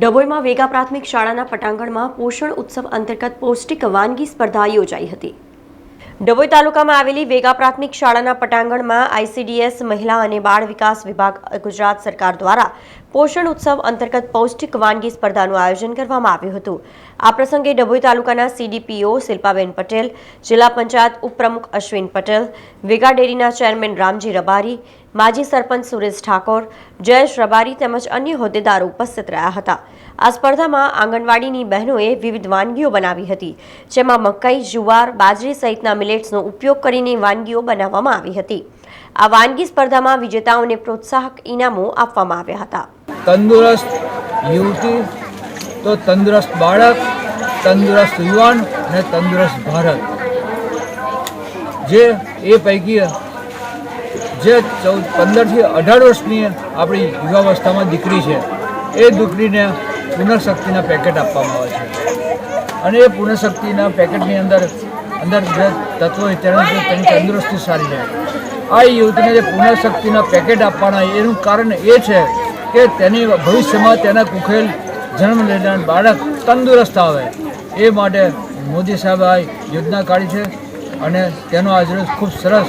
ડભોઈમાં વેગા પ્રાથમિક શાળાના પટાંગણમાં પોષણ ઉત્સવ અંતર્ગત પૌષ્ટિક વાનગી સ્પર્ધા યોજાઈ હતી. ડભોઈ તાલુકામાં આવેલી વેગા પ્રાથમિક શાળાના પટાંગણમાં આઈસીડીએસ, મહિલા અને બાળ વિકાસ વિભાગ, ગુજરાત સરકાર દ્વારા પોષણ ઉત્સવ અંતર્ગત પૌષ્ટિક વાનગી સ્પર્ધાનું આયોજન કરવામાં આવ્યું હતું. આ પ્રસંગે ડભોઈ તાલુકાના સીડીપીઓ શિલ્પાબેન પટેલ, જિલ્લા પંચાયત ઉપપ્રમુખ અશ્વિન પટેલ, વેગા ડેરીના ચેરમેન રામજી રબારી માજી સરપંચ સુરેશ ઠાકોર, જયેશ રબારી તેમજ અન્ય હોદ્દેદારો ઉપસ્થિત રહ્યા હતા. આ સ્પર્ધામાં આંગણવાડીની બહેનોએ વિવિધ વાનગીઓ બનાવી હતી, જેમાં મકાઈ, જુવાર, બાજરી સહિતના મિલેટ્સનો ઉપયોગ કરીને વાનગીઓ બનાવવામાં આવી હતી. આ વાનગી સ્પર્ધામાં વિજેતાઓને પ્રોત્સાહક ઇનામો આપવામાં આવ્યા હતા. તંદુરસ્ત યુવતી, તો તંદુરસ્ત બાળક, તંદુરસ્ત યુવાન અને તંદુરસ્ત ભારત. જે એ પૈકી જે ચૌદ, પંદરથી અઢાર વર્ષની આપણી યુવાવસ્થામાં દીકરી છે. એ દીકરીને પુનઃશક્તિના પેકેટ આપવામાં આવે છે. અને એ પુનઃશક્તિના પેકેટની અંદર અંદર જે તત્વો તેના લીધે તેની તંદુરસ્તી સારી રહે. આ યુવતીને જે પુનઃશક્તિના પેકેટ આપવાના એનું કારણ એ છે કે તેની ભવિષ્યમાં તેના કુખેલ જન્મ લેનાર બાળક તંદુરસ્ત આવે. એ માટે મોદી સાહેબ આ યોજના કાઢી છે અને તેનો આજરોજ ખૂબ સરસ